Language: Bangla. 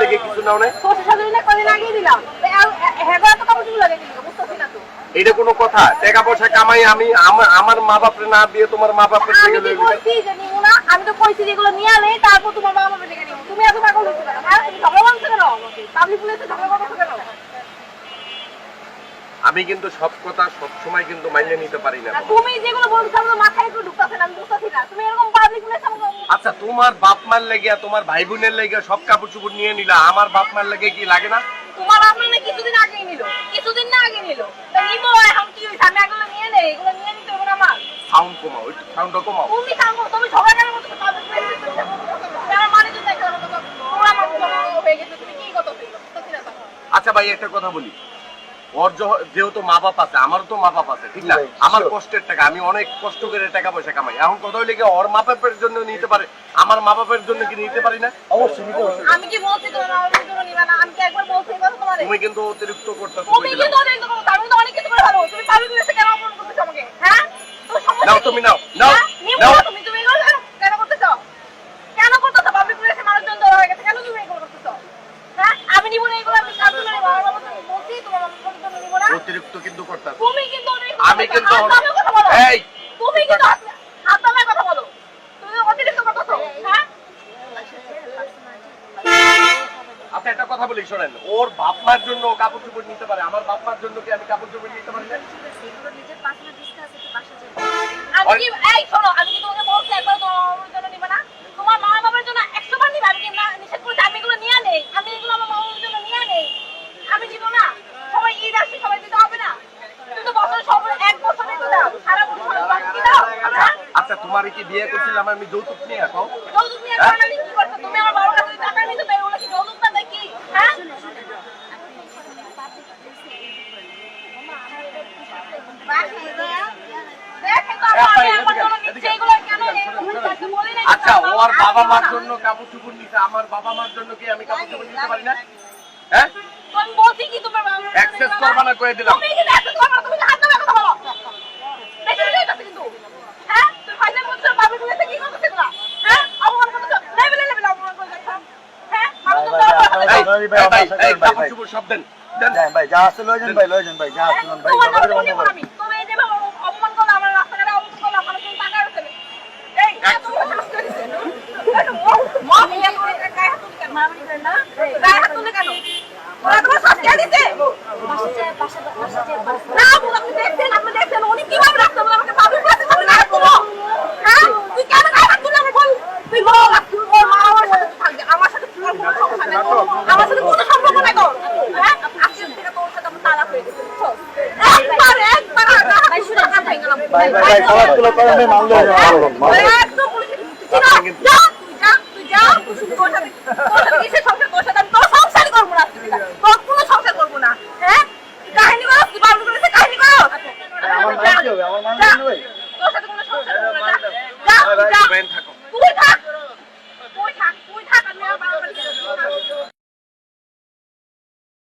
লেগে কিছু নাও নাই। এটা কোনো কথা টাকা পয়সা কামাই আমি আমার মা বাপরে না দিয়ে তোমার মা বাপের আমি থেকে তো কইছি যে এগুলো নিয়ে আনে, তারপর তোমার মা থেকে তুমি এত পাগল হচ্ছো কেন? ঝগড়া পাবলিক প্লেসে ঝগড়া? আমি কিন্তু সব কথা সব সময় কিন্তু মাইনে নিতে পারি না। তুমি যেগুলো বলছো আমার মাথায় একটু ঢুকতেছে না বুঝতেছি না। তুমি এরকম পাবলিক প্লেসে আচ্ছা তোমার বাপ মার লেগে তোমার ভাই বোনের লেগে সব কাপড় চোপড় নিয়ে নিলা আমার বাপ মার লেগে কি লাগে না? তোমার আপনার না কিছুদিন আগেই নিল কিছুদিন না আগে নিল। তা নিবো এখন কি হয়েছে? আমি এগুলো নিয়ে নেই এগুলো নিয়ে নিতে হবে না আমার। সাউন্ড কমাও একটু সাউন্ডটা কমাও। তুমি থাকো তুমি ঝগড়া কেন করছ? পাবলিক প্লেসে আমার মানে তো দেখো তোমার আমার হয়ে গেছে তুমি কি কথা আচ্ছা ভাই একটা কথা বলি। ওর যেহেতু মা বাপ আছে আমারও তো মা বাপ আছে ঠিক না? আমার কষ্টের টাকা আমি অনেক কষ্ট করে টাকা পয়সা কামাই। এখন কথা হইলে কি ওর মা বাপের জন্য নিতে পারে আমার মা বাপের জন্য কি নিতে পারি না? অবশ্যই নিতে আমি কি বলছি তোমার আমার জন্য নিবে না? আমি কি একবার বলছি তোমারে? তুমি কিন্তু অতিরিক্ত করতেছো তুমি কিন্তু অতিরিক্ত কথা বলছো, আমি তো অনেক কিছু করে ভালো। তুমি পারবে প্লেসে কেন অপমান করতেছো আমাকে? হ্যাঁ? নাও তুমি নাও, নাও, হ্যাঁ? নিবো নাও। না তুমি তুমি এগুলো কেন কেন করতেছো কেন করতেছো পাবলিক প্লেসে মানুষজন জড়ো হয়ে গেছে কেন তুমি এগুলো করতেছো হ্যাঁ আমি নিবো না এগুলো আমি কাজ করে নিবো আমার বাবা তো বলছি তোমার বাবার জন্য নিবো না করতেছো তুমি কিন্তু অনেক আমি কিন্তু এই তুমি কিন্তু হাত হাত কথা বলো। তুমি অতিরিক্ত করতেছো। হ্যাঁ? আচ্ছা একটা কথা বলি শোনেন। ওর বাপ মার জন্য ও কাপড় চোপড় নিতে পারে। আমার বাপ মার জন্য কি আমি কাপড় চোপড় নিতে পারি না আমি কি এই শোনো আমি কি তোমাকে বলছি একবার তোমার মামার জন্য নিবে না তোমার মা বাবার জন্য একশো বার নিবে আমি কি না নিষেধ করেছি আমি এগুলো নিয়ে নেই আমি এগুলো আমার মামার জন্য নিয়ে নেই আমি দিব না সবাই ঈদ আসছে সবাই দিতে হবে না তুমি তো বছর সব এক বছরই তো দাও সারা বছর বাকি দাও হ্যাঁ? আচ্ছা তোমার কি বিয়ে করছিলাম আমি যৌতুক নিয়ে আসো যৌতুক নিয়ে কারণ আমি কি করছ তুমি আমার বাবার কাছে টাকা নিতে পারো ওগুলো কি যৌতুক না দেখি হ্যাঁ? আচ্ছা ওর বাবা মার জন্য কাপড় চোপড় নিতে আমার বাবা মার জন্য কি আমি কাপড় চোপড় নিতে পারি না? হ্যাঁ? আমি বলছি কি তোমার বাবা নিবে করবা না কয়ে দিলাম। তুমি কিন্তু access করবা তুমি হাত নামে কথা বলো। বেশি বেশি হইতাছে কিন্তু। হ্যাঁ? তুমি ফাইনাল বলছো, বাবার গুলোতে কি করতেছে এগুলা? হ্যাঁ? অপমান করতেছো? level এ level এ অপমান করে যাচ্ছো। হ্যাঁ? মানুষজন ভাই, তো ভাই, অপমান এই, করে ভাই, ভাই, এই, ভাই, ভাই, এই, ভাই, কাপড় ভাই। চোপড় সব দেন দেন যান ভাই যা আছে লয়ে যান ভাই লয়ে যান ভাই যা আছে ভাই তোমার ঝগড়া নামে বন্ধ বলব করেন। আমি। তুমি এই যে বাবা অপমান করলে, আমার রাস্তাঘাটে অপমান করলে, আমার জন্য টাকা আছে। এই, এত বড় সাহস করে দিছে। মা বিয়ে করে গায়ে হাত তুলে কেন? মারামারি করে না? গায়ে হাত তুলে কেন? ওরা তোমার সাহস কে দিছে? না, আপু, আপনি দেখছেন, আপনি দেখছেন, উনি কীভাবে রাখতে বলে আমাকে public place এ সামনে গায়ে হাত তুলো? হ্যাঁ? তুই কেন গায়ে হাত তুললি আমাকে বল? তুই বল, তুই বল, মা আমার সাথে থাকবে, আমার সাথে তোর কোনো সমস্যা নেই, আমার সাথে কোনো সম্পর্ক নেই তোর। হ্যাঁ? আজকের থেকে তোর সাথে আমার তালাক হয়ে গেছে, বুঝছ? একবার, একবার আর না, হাত ভেঙে গেলাম। ভাই ভাই ভাই খেলাধুলা করেন ভাই মাল লয়ে যান মাল লন, মাল লন। একদম পুলিশের চিনো, যা, তুই যা, তুই যা, তোর সাথে- তোর সাথে কিসের সংসার, তোর সাথে আমি তোর সংসারই করব না আজকে থেকে। তোর কোনো সংসার করব না, হ্যাঁ? তুই কাহিনী করো, তুই বাবলু করেছে কাহিনী করো। আমার মান মান কি হবে তোর সাথে কোনো সংসার করব না, যা। যা, ব্যান থাকো